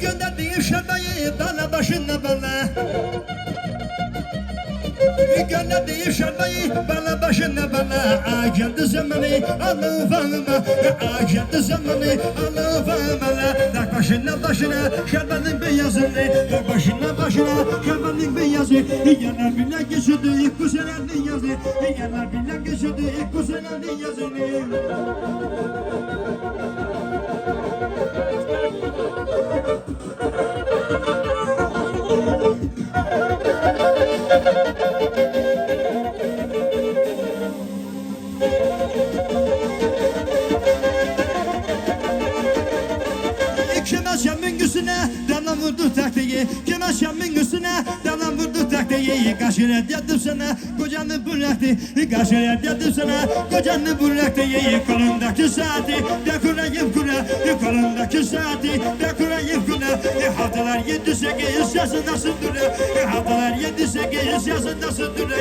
Gönderdiğim şarbayı bana başına bana Gönderdiğim şarbayı bana başına bana Aa, Geldi zamanı Allah'ıma Aa, Geldi zamanı Allah'ıma Dak başına başına şarbanın beyazını Dak başına başına şarbanın beyazı Yanar bile geçirdi ilk bu senenin yazı. Yanar bile geçirdi ilk bu senenin yazını Kime şemin üstüne Damla vurdu taktiği Kaşıra dedim sana Kocanı bıraktı Kaşıra dedim sana Kocanı bıraktı Kolundaki saati. De kurayım kura Kolundaki saati. De kurayım kura Haftalar yedi sekiz Yası nasıl duruyor Haftalar yedi sekiz Yası nasıl duruyor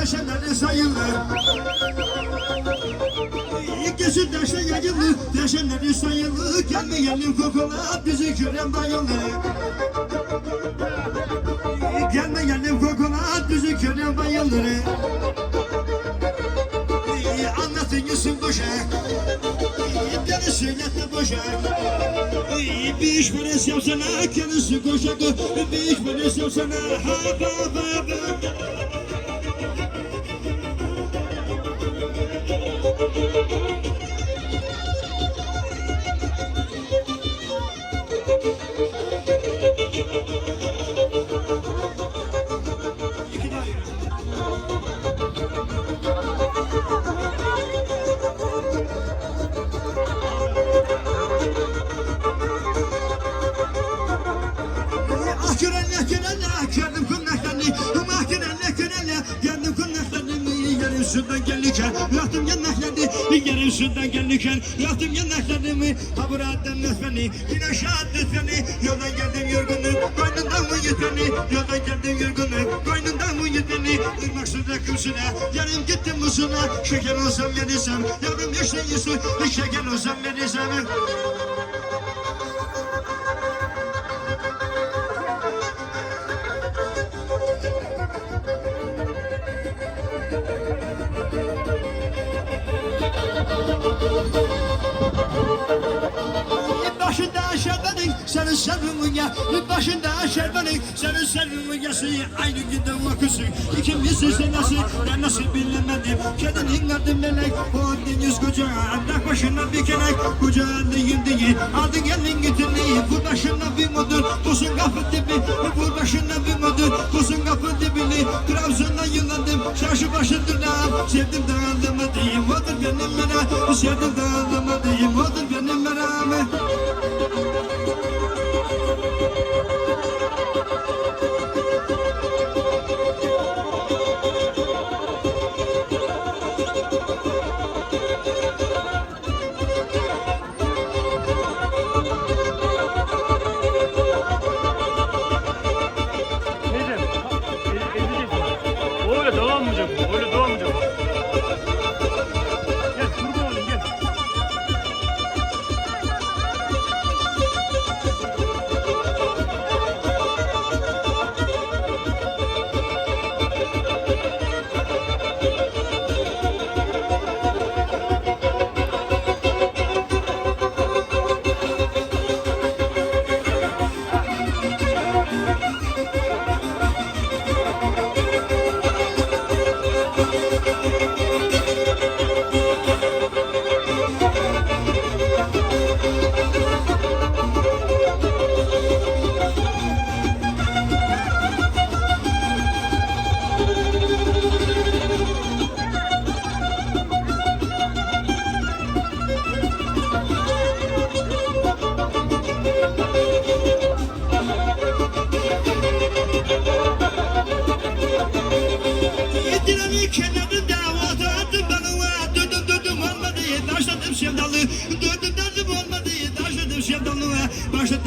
yaşanları sayılır. İkisi taşla yayılıp yaşanları sayılır. Gelmeyelim kokula bizi gören bayılır. Gelmeyelim kokula bizi gören bayılır. Anlatın yüzün boşa. Beni söyletme boşa. Bir iş parası yapsana kendisi koşa Bir iş parası yapsana. Ha ba ba ba Ah kürenle kürenle kendim kunnaklarını Ah kürenle kürenle kendim kunnaklarını Yerin sudan gelirken yaktım Yerin sudan gelirken yaktım yanaklarımı Ha buradan nefeni yine şahat beni Yoldan geldim yorgunum koynundan mı beni Yoldan geldim yorgunum koynundan mı beni Irmak suda kumsuna yarım gittim musuna Şeker olsam yenisem yavrum işte Yusuf Şeker olsam yenisem Başında şerbenin senin sevimli ya. Başında şerbenin senin sevimli yası Aynı günde vakısı İkimiz ise nasıl ben nasıl bilemedim Kedinin adı melek o deniz koca Adak başına bir kelek Kucağında yindiği Aldın elin getirdiği Bu başına bir modur Tosun kapı dibi Bu başına bir modur Tosun kapı dibini Trabzon'da yılladım Şaşı başı durnağım Sevdim dağıldım diyeyim Odur benim merak Sevdim dağıldım diyeyim Odur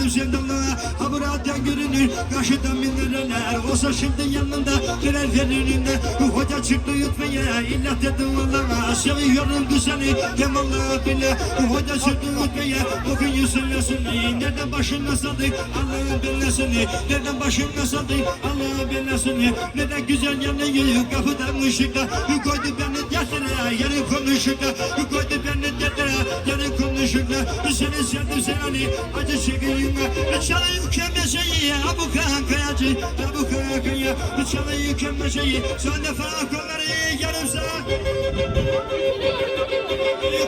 Başladım sevdalı Ha buradan görünür. Karşıdan minnereler Olsa şimdi yanında Birer veririnde Hoca çıktı yutmaya İlla dedim Allah'a Seviyorum güzeli Hem Allah bile Hoca çıktı yutmaya. Bugün yüzüne Nereden başına sadık Allah'ın belasını Nereden başına sadık Allah'ın belasını Neden güzel yanıyor Kapıdan ışıkla Koydu beni dertlere Yarı konuşukla. Koydu beni dertlere Yarı konuşukla. Seni sevdim sen hani Acı çekeyim Çalayım kemeşeyi Abu kankayacı Abu kankaya Çalayım kemeşeyi Son defa kolları yarımsa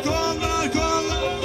Kollar kollar